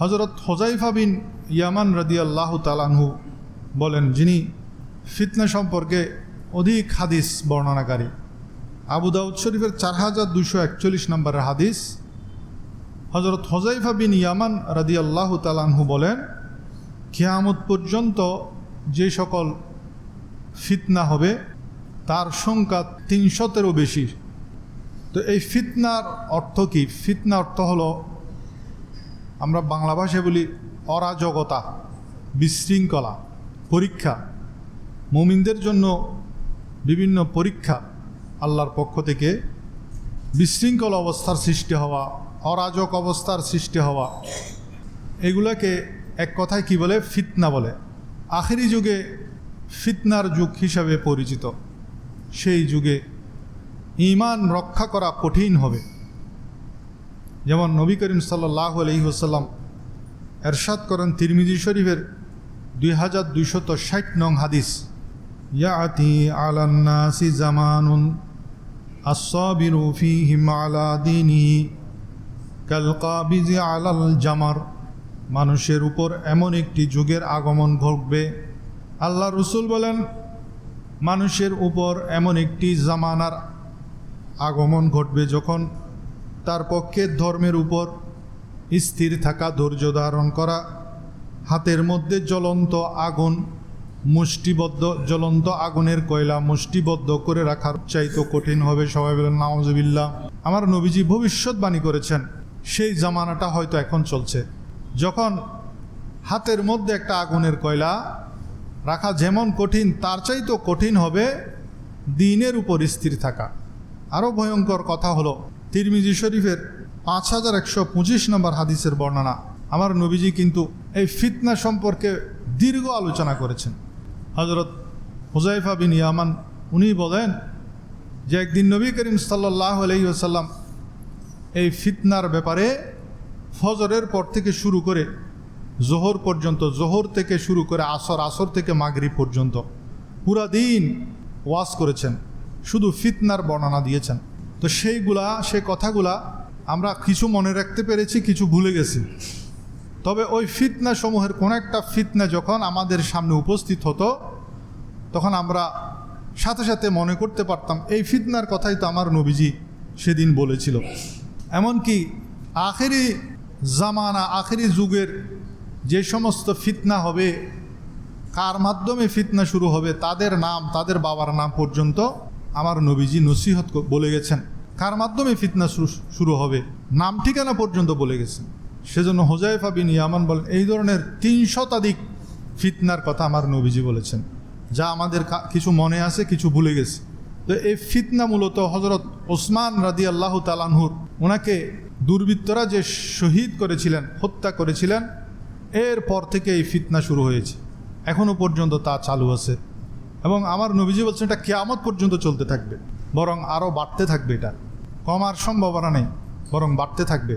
হজরত হোজাইফা বিন ইয়ামান রাদি আল্লাহ তালানহু বলেন, যিনি ফিতনা সম্পর্কে অধিক হাদিস বর্ণনাকারী। আবু দাউদ শরীফের চার হাজার দুশো একচল্লিশ নম্বরের হাদিস। হজরত হোজাইফা বিন ইয়ামান রাদি আল্লাহ তালানহু বলেন, কেয়ামত পর্যন্ত যে সকল ফিতনা হবে, তার সংখ্যা তিনশতেরও বেশি। তো এই ফিতনার অর্থ কি? ফিতনা অর্থ হলো আমরা বাংলা ভাষায় বলি অরাজকতা, বিশৃঙ্খলা, পরীক্ষা। মুমিনদের জন্য বিভিন্ন পরীক্ষা আল্লাহর পক্ষ থেকে। বিশৃঙ্খল অবস্থার সৃষ্টি হওয়া, অরাজক অবস্থার সৃষ্টি হওয়া। এগুলাকে এক কথায় কি বলে? ফিতনা বলে। আখেরি যুগে ফিতনার যুগ হিসাবে পরিচিত। সেই যুগে ইমান রক্ষা করা কঠিন হবে। যেমন নবী করিম সাল্লাহ আলহিহসাল্লাম এরশাদ করেন তিরমিজি শরীফের দুই হাজার দুইশত ষাট নং হাদিস। ইয়াতি আলান্নাসি জামানুন আলাল জামার। মানুষের উপর এমন একটি যুগের আগমন ঘটবে। আল্লাহ রসুল বলেন, মানুষের উপর এমন একটি জামানার আগমন ঘটবে যখন তার পক্ষে ধর্মের উপর স্থির থাকা ধৈর্য ধারণ করা, হাতের মধ্যে জ্বলন্ত আগুন, মুষ্টিবদ্ধ জ্বলন্ত আগুনের কয়লা মুষ্টিবদ্ধ করে রাখার চাইতো কঠিন হবে। সবাই বলেন নাওজবিল্লা আমার নবীজি ভবিষ্যৎবাণী করেছেন, সেই জামানাটা হয়তো এখন চলছে। যখন হাতের মধ্যে একটা আগুনের কয়লা রাখা যেমন কঠিন, তার চাইতো কঠিন হবে দিনের উপর স্থির থাকা। আরও ভয়ঙ্কর কথা হলো তিরমিজি শরীফের পাঁচ হাজার একশো পঁচিশ নম্বর হাদিসের বর্ণনা। আমার নবীজি কিন্তু এই ফিতনা সম্পর্কে দীর্ঘ আলোচনা করেছেন। হজরত হুজাইফা বিন ইয়ামান, উনি বলেন যে একদিন নবী করিম সাল্লাহ আলহিহাসাল্লাম এই ফিতনার ব্যাপারে ফজরের পর থেকে শুরু করে জোহর পর্যন্ত, জোহর থেকে শুরু করে আসর আসর থেকে মাগরি পর্যন্ত পুরা দিন ওয়াজ করেছেন। শুধু ফিতনার বর্ণনা দিয়েছেন। তো সেইগুলা, সে কথাগুলা আমরা কিছু মনে রাখতে পেরেছি, কিছু ভুলে গেছি। তবে ওই ফিতনা সমূহের কোনো একটা ফিতনা যখন আমাদের সামনে উপস্থিত হতো, তখন আমরা সাথে সাথে মনে করতে পারতাম, এই ফিতনার কথাই তো আমার নবীজি সেদিন বলেছিল। এমনকি আখেরি জামানা, আখেরি যুগের যে সমস্ত ফিতনা হবে, কার মাধ্যমে ফিতনা শুরু হবে, তাদের নাম, তাদের বাবার নাম পর্যন্ত আমার নবীজি নসিহত বলে গেছেন। কার মাধ্যমে ফিতনা শুরু- হবে? নাম ঠিকানা পর্যন্ত বলে গেছেন সেজন্য হোজাইফা বিন ইয়ামান বলেন, এই ধরনের তিন শতাধিক ফিতনার কথা আমার নবীজি বলেছেন, যা আমাদের কিছু মনে আছে, কিছু ভুলে গেছে। তো এই ফিতনা মূলত হজরত ওসমান রাদি আল্লাহ তালানহুর ওনাকে দুর্বৃত্তরা যে শহীদ করেছিলেন, হত্যা করেছিলেন এরপর থেকে এই ফিতনা শুরু হয়েছে। এখনও পর্যন্ত তা চালু আছে। এবং আমার নবীজি বলছেন, এটা কেয়ামত পর্যন্ত চলতে থাকবে, বরং আরও বাড়তে থাকবে এটা। কমার সম্ভাবনা নেই বরং বাড়তে থাকবে।